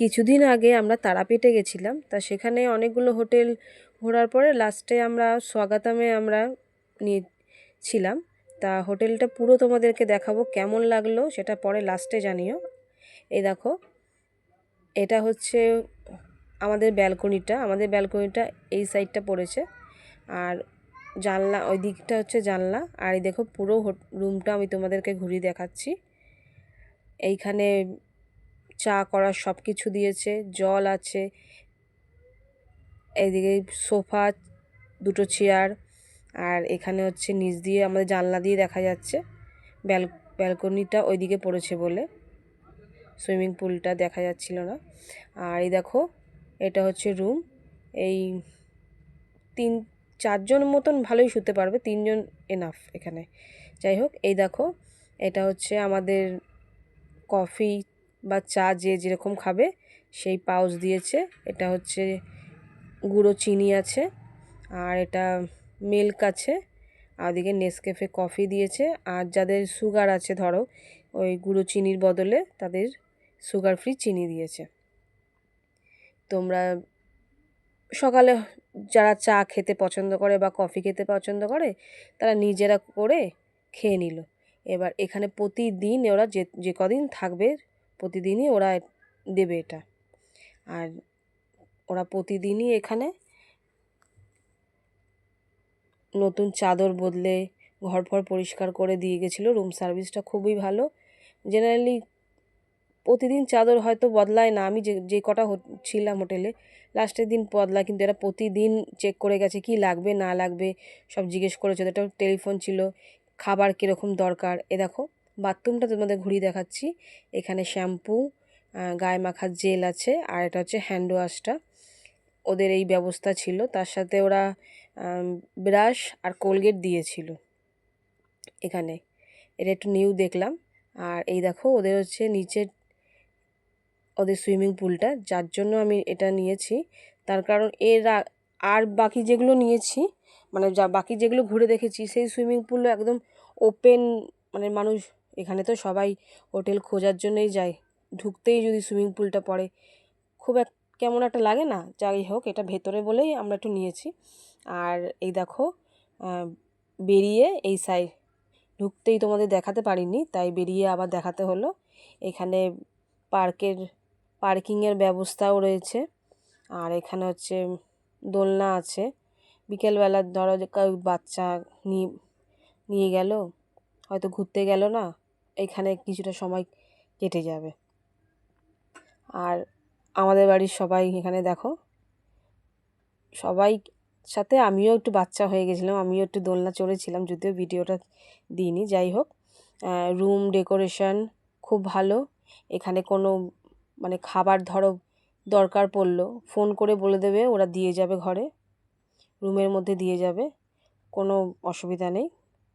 কিছুদিন আগে আমরা তারাপীঠে গেছিলাম। তা সেখানে অনেকগুলো হোটেল ঘোরার পরে লাস্টে আমরা স্বাগতামে আমরা নিয়েছিলাম। তা হোটেলটা পুরো তোমাদেরকে দেখাবো কেমন লাগল, সেটা পরে লাস্টে জানিও। এই দেখো, এটা হচ্ছে আমাদের ব্যালকনিটা। আমাদের ব্যালকনিটা এই সাইডটা পড়েছে। আর জানলা, ওই দিকটা হচ্ছে জানলা। আর এই দেখো পুরো রুমটা আমি তোমাদেরকে ঘুরিয়ে দেখাচ্ছি। এইখানে চা করার সব কিছু দিয়েছে, জল আছে এইদিকে সোফা, দুটো চেয়ার আর এখানে হচ্ছে নিচ দিয়ে আমাদের জানলা দিয়ে দেখা যাচ্ছে, ব্যাল, ব্যালকনিটা ওইদিকে পড়েছে বলে, সুইমিং পুলটা দেখা যাচ্ছিল না, আর এই দেখো, এটা হচ্ছে রুম এই তিন, চারজন মতন ভালোই শুতে পারবে, তিনজন এনাফ এখানে, যাই হোক, এই দেখো, এটা হচ্ছে আমাদের কফি বা চা যে যেরকম খাবে, সেই পাউচ দিয়েছে। এটা হচ্ছে গুঁড়ো চিনি আছে, আর এটা মিল্ক আছে, আর ওদিকে নেসকেফে কফি দিয়েছে। আর যাদের সুগার আছে, ধরো, ওই গুঁড়ো চিনির বদলে তাদের সুগার ফ্রি চিনি দিয়েছে। তোমরা সকালে যারা চা খেতে পছন্দ করে বা কফি খেতে পছন্দ করে, তারা নিজেরা করে খেয়ে নিল। এবার এখানে প্রতিদিন ওরা যে যে কদিন থাকবে প্রতিদিনই ওরা দেবে এটা। আর ওরা প্রতিদিনই এখানে নতুন চাদর বদলে ঘর ফর পরিষ্কার করে দিয়ে গেছিল। রুম সার্ভিসটা খুবই ভালো। জেনারেলি প্রতিদিন চাদর হয়তো বদলায় না। আমি যে যে কটা ছিলাম হোটেলে, লাস্টের দিন বদলায়, কিন্তু এরা প্রতিদিন চেক করে গেছে কি লাগবে, না লাগবে, সব জিজ্ঞেস করেছে। ওটা টেলিফোন ছিল, খাবার কীরকম দরকার? এ দেখো বাথরুমটা তোমাদের ঘুরিয়ে দেখাচ্ছি। এখানে শ্যাম্পু গায়ে মাখার জেল আছে, আর এটা হচ্ছে হ্যান্ড ওয়াশটা। ওদের এই ব্যবস্থা ছিল। তার সাথে ওরা ব্রাশ আর কোলগেট দিয়েছিল এখানে। এটা একটু নিউ দেখলাম। আর এই দেখো, ওদের হচ্ছে নিচের ওদের সুইমিং পুলটা, যার জন্য আমি এটা নিয়েছি। তার কারণ এর আর বাকি যেগুলো নিয়েছি মানে যা বাকি যেগুলো ঘুরে দেখেছি, সেই সুইমিং পুলও একদম ওপেন মানে মানুষ এখানে তো সবাই হোটেল খোঁজার জন্যই যায়, ঢুকতেই যদি সুইমিং পুলটা পড়ে। খুব এক, কেমন একটা লাগে না? যাই হোক, এটা ভেতরে বলেই আমরা একটু নিয়েছি। আর এই দেখো বেরিয়ে এই সাইড ঢুকতেই তোমাদের দেখাতে পারিনি, তাই বেরিয়ে আবার দেখাতে হলো। এখানে পার্কের, পার্কিংয়ের ব্যবস্থাও রয়েছে। আর এখানে হচ্ছে দোলনা আছে। বিকেলবেলা ধরো বাচ্চা নিয়ে নিয়ে গেল, হয়তো ঘুরতে গেল না এখানে কিছুটা সময় কেটে যাবে। আর আমাদের বাড়ির সবাই এখানে দেখো। সবাই সাথে আমিও একটু বাচ্চা হয়ে গেছিলাম, আমিও একটু দোলনা চড়েছিলাম, যদিও ভিডিওটা দিইনি, যাই হোক। রুম ডেকোরেশন খুব ভালো। এখানে কোনো মানে খাবার ধরো দরকার পড়ল ফোন করে বলে দেবে, ওরা দিয়ে যাবে ঘরে। রুমের মধ্যে দিয়ে যাবে, কোনো অসুবিধা নেই।